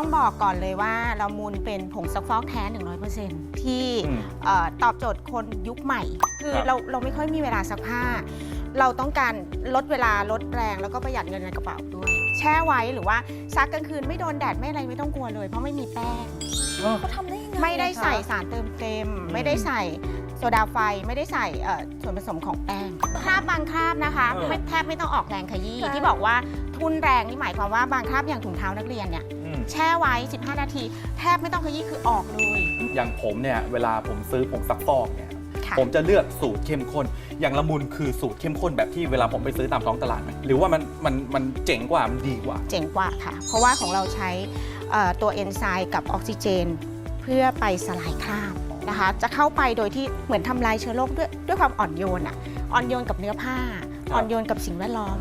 ต้องบอกก่อนเลยว่าละมุนเป็นผงซักฟอกแท้ 100%ที่อืมเอ่อตอบโจทย์คนยุคใหม่ คือครับเราเราไม่ค่อยมีเวลาซักผ้า เราต้องการลดเวลาลดแรงแล้วก็ประหยัดเงินในกระเป๋าด้วย แช่ไว้หรือว่าซักกลางคืนไม่โดนแดดไม่อะไรไม่ต้องกลัวเลย เพราะไม่มีแป้ง เขาทำได้ยังไงไม่ได้อะคะใส่สารเติมเต็ม ไม่ได้ใส่โซดาไฟไม่ได้ใส่เอ่อส่วนผสมของแป้งคราบบางคราบนะคะเออ ไม่แทบไม่ต้องออกแรงขยี้ค่ะที่บอกว่าทุนแรงนี่หมายความว่าบางคราบอย่างถุงเท้านักเรียนเนี่ย อืม แช่ไว้ 15 นาที แทบไม่ต้องขยี้คือออกเลย อย่างผมเนี่ยเวลาผมซื้อผงซักฟอกเนี่ยค่ะ ผมจะเลือกสูตรเข้มข้น อย่างละมุนคือสูตรเข้มข้นแบบที่เวลาผมไปซื้อตามท้องตลาดไหมหรือว่ามันมันมันเจ๋งกว่ามันดีกว่า เจ๋งกว่าค่ะ เพราะว่าของเราใช้เอ่อตัวเอนไซม์กับออกซิเจน เพื่อไปสลายคราบนะคะ จะเข้าไปโดยที่เหมือนทำลายเชื้อโรคด้วยด้วยความอ่อนโยนอะอ่อนโยนกับเนื้อผ้าครับอ่อนโยนกับสิ่งแวดล้อม